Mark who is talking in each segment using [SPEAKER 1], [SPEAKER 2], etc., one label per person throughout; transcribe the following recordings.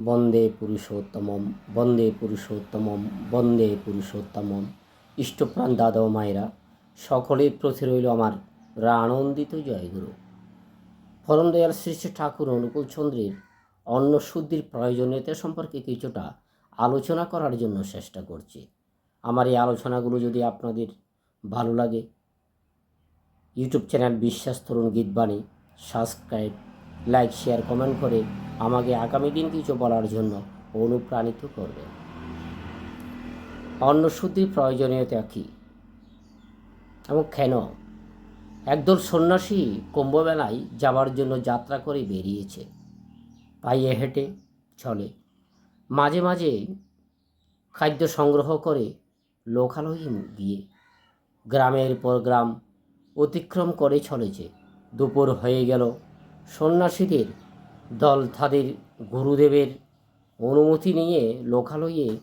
[SPEAKER 1] বন্দে পুরুষোত্তমম বন্দে পুরুষোত্তমম বন্দে পুরুষোত্তমম। ইষ্টপ্রাণ দাদা মায়েরা, সকলের প্রতি রইল আমার রা আনন্দিত জয়গুরু। পরম দয়াল শ্রী শ্রী ঠাকুর অনুকূল চন্দ্রের অন্ন শুদ্ধির প্রয়োজনীয়তা সম্পর্কে কিছুটা আলোচনা করার জন্য চেষ্টা করছি। আমার এই আলোচনাগুলো যদি আপনাদের ভালো লাগে, YouTube channel Biswas Tarun Gitbani subscribe, like, share, comment করে আমাকে আগামী দিন কিছু বলার জন্য অনুপ্রাণিত করবেন অন্নশুদ্ধির প্রয়োজনীয়তা কী? এবং কেন? একদল সন্ন্যাসী কুম্ভমেলায় যাওয়ার জন্য যাত্রা করে বেরিয়েছে। পায়ে হেঁটে চলে। মাঝে মাঝে খাদ্য সংগ্রহ করে লোকালয়ে গিয়ে গ্রামের পর গ্রাম অতিক্রম করে চলেছে। দুপুর হয়ে গেল। সন্ন্যাসীদের দল তাদের গুরুদেবের অনুমতি নিয়ে লোকালয়ে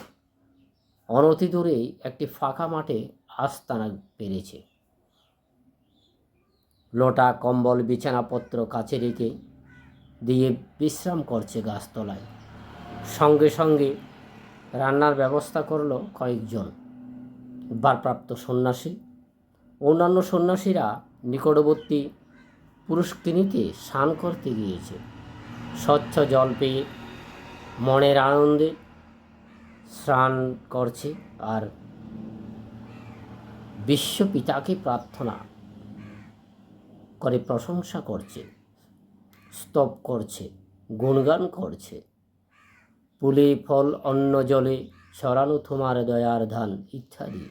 [SPEAKER 1] অনতি দূরে একটি ফাঁকা মাঠে আস্তানা পেরেছে। লোটা, কম্বল, বিছানাপত্র কাছে রেখে দিয়ে বিশ্রাম করছে গাছতলায়। সঙ্গে সঙ্গে রান্নার ব্যবস্থা করল কয়েকজন। বারপ্রাপ্ত সন্ন্যাসী। অন্যান্য সন্ন্যাসীরা নিকটবর্তী পুরস্কৃণীতে স্নান করতে গিয়েছে। স্বচ্ছ জল পেয়ে মনের আনন্দে স্নান করছে আর বিশ্বপিতাকে প্রার্থনা করে প্রশংসা করছে, স্তব করছে, গুণগান করছে। পুলে ফল, অন্ন জলে ছড়ানো তোমার দয়ার ধান ইত্যাদি।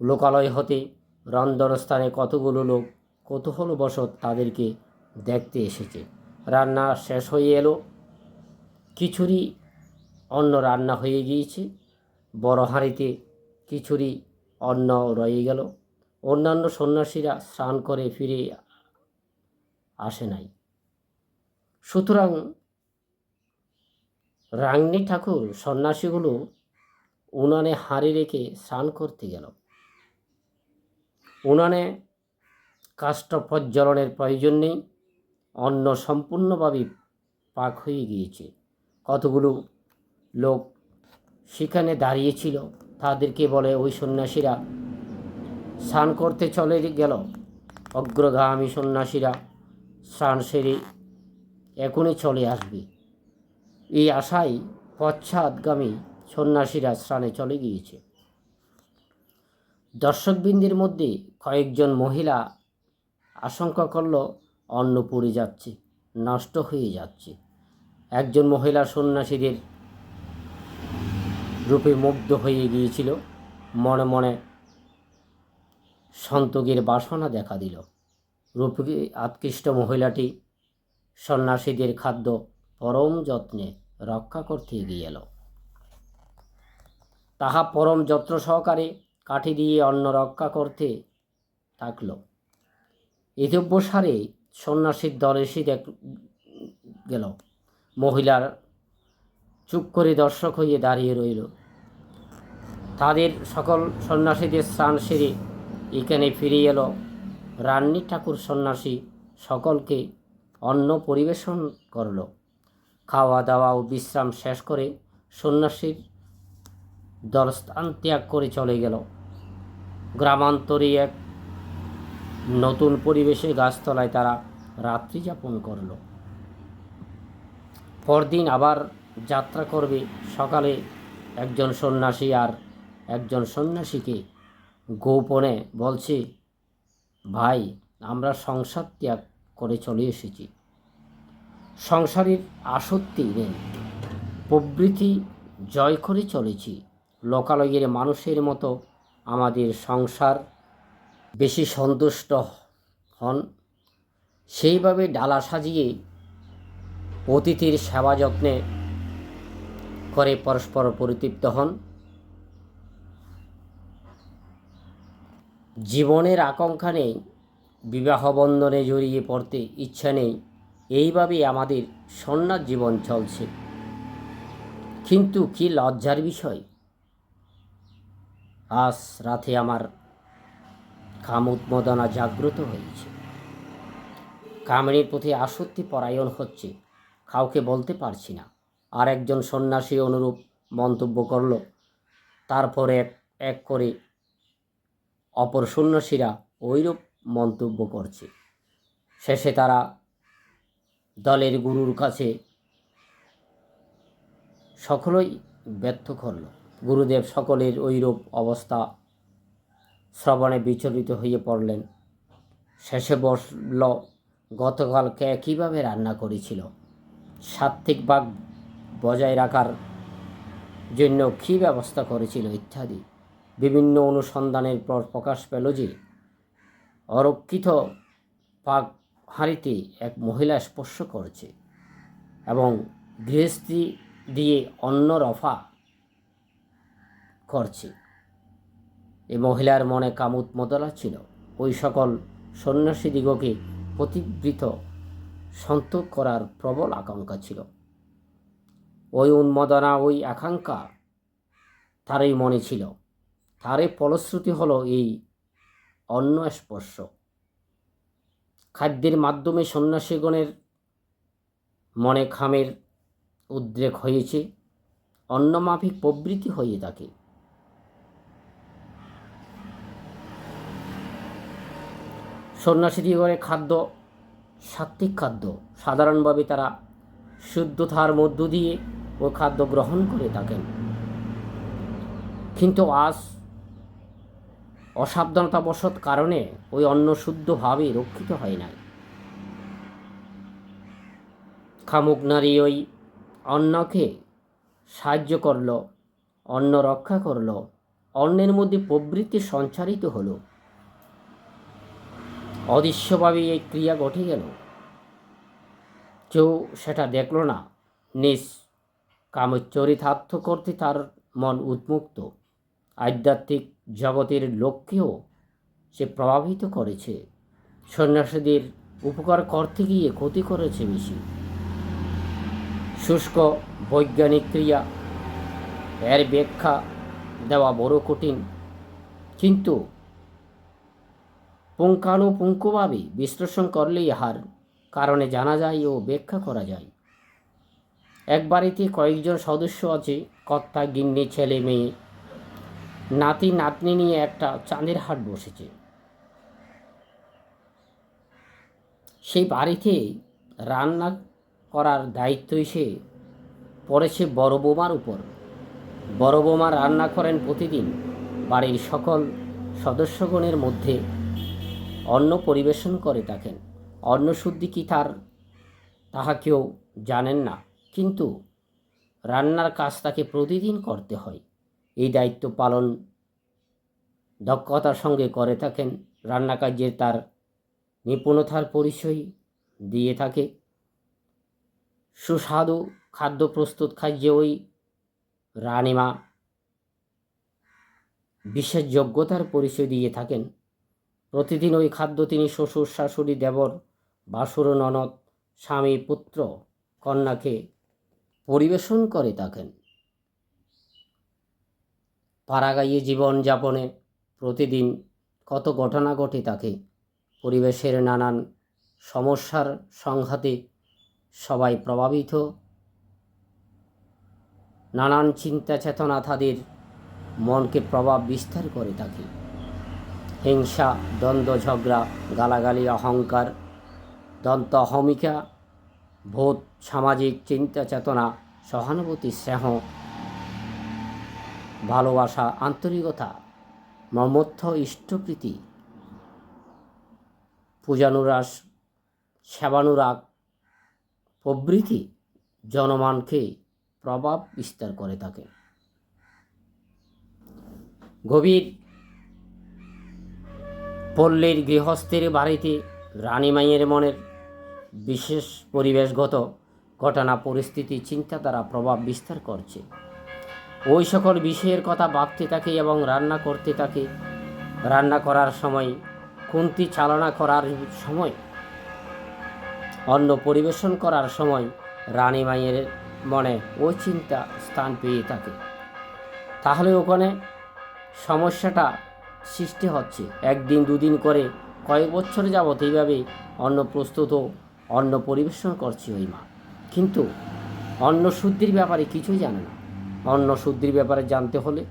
[SPEAKER 1] লোকালয় হতে রন্ধনস্থানে কতগুলো লোক কৌতূহলবশত তাদেরকে দেখতে এসেছে। রান্না শেষ হয়ে এলো। খিচুড়ি, অন্ন রান্না হয়ে গিয়েছে। বড় হাঁড়িতে খিচুড়ি, অন্ন রয়ে গেল। অন্যান্য সন্ন্যাসীরা স্নান করে ফিরে আসে নাই। সুতরাং রাঙ্গনি ঠাকুর সন্ন্যাসীগুলো উনানে হাঁড়ি রেখে স্নান করতে গেল। উনানে কাষ্ঠ প্রজ্বলনের প্রয়োজন নেই। অন্ন সম্পূর্ণভাবে পাক হয়ে গিয়েছে। কতগুলো লোক সেখানে দাঁড়িয়েছিল, তাদেরকে বলে, ওই সন্ন্যাসীরা, স্নান করতে চলে গেল। অগ্রগামী সন্ন্যাসীরা স্নান সেরে এখনই চলে আসবে। এই আশায় পশ্চাৎগামী সন্ন্যাসীরা স্নানে চলে গিয়েছে। দর্শকবৃন্দের মধ্যে কয়েকজন মহিলা আশঙ্কা করল অন্ন পড়ে যাচ্ছে, নষ্ট হয়ে যাচ্ছে। একজন মহিলা সন্ন্যাসীদের রূপে মুগ্ধ হয়ে গিয়েছিল। মনে মনে সন্তোষের বাসনা দেখা দিল। রূপকে আকৃষ্ট মহিলাটি সন্ন্যাসীদের খাদ্য পরম যত্নে রক্ষা করতে গিয়ে এলো তাহা পরম যত্ন সহকারে কাঠি দিয়ে অন্ন রক্ষা করতে থাকল। ইতব্যসারে সন্ন্যাসীর দল এসে দেখ গেল। মহিলার চুপ করে দর্শক হয়ে দাঁড়িয়ে রইল। তাদের সকল সন্ন্যাসীদের স্নান সেরে এখানে ফিরে এলো। রান্নি ঠাকুর সন্ন্যাসী সকলকে অন্ন পরিবেশন করল। খাওয়া দাওয়া ও বিশ্রাম শেষ করে সন্ন্যাসীর দল স্থান ত্যাগ করে চলে গেল। গ্রামান্তরে এক নতুন পরিবেশে গাছতলায় তারা রাত্রি যাপন করল। পরদিন আবার যাত্রা করবে সকালে একজন সন্ন্যাসী আর একজন সন্ন্যাসীকে গোপনে বলছে, ভাই, আমরা সংসার ত্যাগ করে চলে এসেছি। সংসারের আসক্তি নেই। প্রবৃতি জয় করে চলেছি। লোকালয়ের মানুষের মতো আমাদের সংসার বেশি সন্তুষ্ট হন। সেইভাবে ডালা সাজিয়ে অতিথির সেবা যত্নে করে পরস্পর পরিতৃপ্ত হন। জীবনের আকাঙ্ক্ষা নেই, বিবাহ বন্ধনে জড়িয়ে পড়তে ইচ্ছা নেই, এইভাবেই আমাদের সন্ন্যাস জীবন চলছে। কিন্তু কি লজ্জার বিষয়? আজ রাতে আমার কাম উদ্বোধনা জাগ্রত হয়েছে। কামিনীর প্রতি আসক্তি পরায়ণ হচ্ছে, কাউকে বলতে পারছি না। আর একজন সন্ন্যাসী অনুরূপ মন্তব্য করল, তারপরে এক এক করে অপর সন্ন্যাসীরা ওইরূপ মন্তব্য করছে। শেষে তারা দলের গুরুর কাছে সকলেই ব্যর্থ করল। গুরুদেব সকলের ওইরূপ অবস্থা শ্রবণে বিচলিত হয়ে পড়লেন। শেষে বসল গতকাল কে কীভাবে রান্না করেছিল? সাত্ত্বিক বাঘ বজায় রাখার জন্য কী ব্যবস্থা করেছিল ইত্যাদি। বিভিন্ন অনুসন্ধানের পর প্রকাশ পেল যে, অরক্ষিত পাক হাঁড়িতে এক মহিলা স্পর্শ করছে এবং গৃহস্থী দিয়ে অন্য রফা করছে। এই মহিলার মনে কামুত মতলা ছিল। ওই সকল সন্ন্যাসীদিগকে প্রতিবৃত সন্তোষ করার প্রবল আকাঙ্ক্ষা ছিল। ওই উন্মাদনা, ওই আকাঙ্ক্ষা তারই মনে ছিল। তারই ফলশ্রুতি হলো এই অন্ন স্পর্শ খাদ্যের মাধ্যমে সন্ন্যাসীগণের মনে খামের উদ্রেক হয়েছে, অন্নমাফিক প্রবৃত্তি হয়ে থাকে। সন্ন্যাসীদিগণের খাদ্য, সাত্ত্বিক খাদ্য সাধারণভাবে তারা শুদ্ধতার মধ্য দিয়ে ও খাদ্য গ্রহণ করে থাকেন। কিন্তু আজ অসাবধানতাবশত কারণে ওই অন্ন শুদ্ধভাবে রক্ষিত হয় নাই। খামুক নারী ওই অন্নকে সাহায্য করল, অন্ন রক্ষা করল, অন্নের মধ্যে প্রবৃত্তি সঞ্চারিত হলো। অদৃশ্যভাবে এই ক্রিয়া ঘটে গেল। কেউ সেটা দেখল না। নিজ কামচরিতার্থ করতে তার মন উন্মুক্ত আধ্যাত্মিক জগতের লক্ষ্যেও সে প্রভাবিত করেছে। সন্ন্যাসীদের উপকার করতে গিয়ে ক্ষতি করেছে বেশি। শুষ্ক বৈজ্ঞানিক ক্রিয়া, এর ব্যাখ্যা দেওয়া বড় কঠিন। কিন্তু পুঙ্খানুপুঙ্খভাবে বিশ্লেষণ করলে ইহার কারণে জানা যায় ও ব্যাখ্যা করা যায়। এক বাড়িতে কয়েকজন সদস্য আছে, কর্তা, গিন্নি, ছেলে, মেয়ে। নাতি, নাতনি নিয়ে একটা চাঁদের হাট বসেছে। সেই বাড়িতে রান্না করার দায়িত্ব এসে পড়েছে বড় বৌমার উপর। বড় বৌমা রান্না করেন প্রতিদিন বাড়ির সকল সদস্যগণের মধ্যে অন্ন পরিবেশন করে থাকেন। অন্ন শুদ্ধি কি তার? তাহা কেউ জানেন না। কিন্তু রান্নার কাজ তাকে প্রতিদিন করতে হয়। এই দায়িত্ব পালন দক্ষতার সঙ্গে করে থাকেন। রান্না কার্যের তার নিপুণতার পরিচয় দিয়ে থাকে। সুস্বাদু খাদ্য প্রস্তুত খাদ্যে ওই রানিমা বিশেষ যোগ্যতার পরিচয় দিয়ে থাকেন। প্রতিদিন ওই খাদ্য তিনি শ্বশুর, শাশুড়ি, দেবর, বাসুর, ননদ, স্বামী, পুত্র, কন্যাকে পরিবেশন করে থাকেন। পাড়াগাইয়ে জীবনযাপনে প্রতিদিন কত ঘটনা ঘটে থাকে পরিবেশের নানান সমস্যার সংঘাতে সবাই প্রভাবিত। নানান চিন্তা চেতনা তাদের মনকে প্রভাব বিস্তার করে থাকে। হিংসা, দ্বন্দ্ব, ঝগড়া, গালাগালি, অহংকার দন্ত অহমিকা বোধ, সামাজিক চিন্তা চেতনা, সহানুভূতি, স্নেহ, ভালোবাসা, আন্তরিকতা, মমত্ব, ইষ্টপ্রীতি, পূজানুরাস, সেবানুরাগ, প্রভৃতি জনমানকে প্রভাব বিস্তার করে থাকে। গভীর পল্লীর গৃহস্থের বাড়িতে রানীমাইয়ের মনের বিশেষ পরিবেশগত ঘটনা পরিস্থিতি চিন্তা দ্বারা প্রভাব বিস্তার করছে। ওই সকল বিষয়ের কথা ভাবতে থাকে এবং রান্না করতে থাকে। রান্না করার সময় খুন্তি চালনা করার সময়, অন্ন পরিবেশন করার সময় রানী মায়ের মনে ওই চিন্তা স্থান পেয়ে থাকে। তাহলে ওখানে সমস্যাটা সৃষ্টি হচ্ছে। একদিন দুদিন করে কয়েক বছর যাবত এইভাবে অন্ন প্রস্তুত অন্ন পরিবেশন করছে ওই মা। কিন্তু অন্ন শুদ্ধির ব্যাপারে কিছুই জানে না। অন্ন শুদ্ধির ব্যাপারে জানতে হলে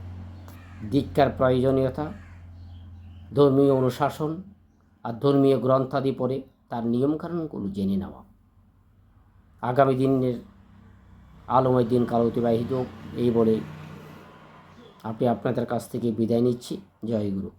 [SPEAKER 1] দীক্ষার প্রয়োজনীয়তা, ধর্মীয় অনুশাসন আর ধর্মীয় গ্রন্থাদি পড়ে তার নিয়মকানুনগুলো জেনে নেওয়া। আগামী দিনের আলোময় দিন কাল অতিবাহিত এই বলে আপনি আপনাদের কাছ থেকে বিদায় নিচ্ছি। জয় গুরু।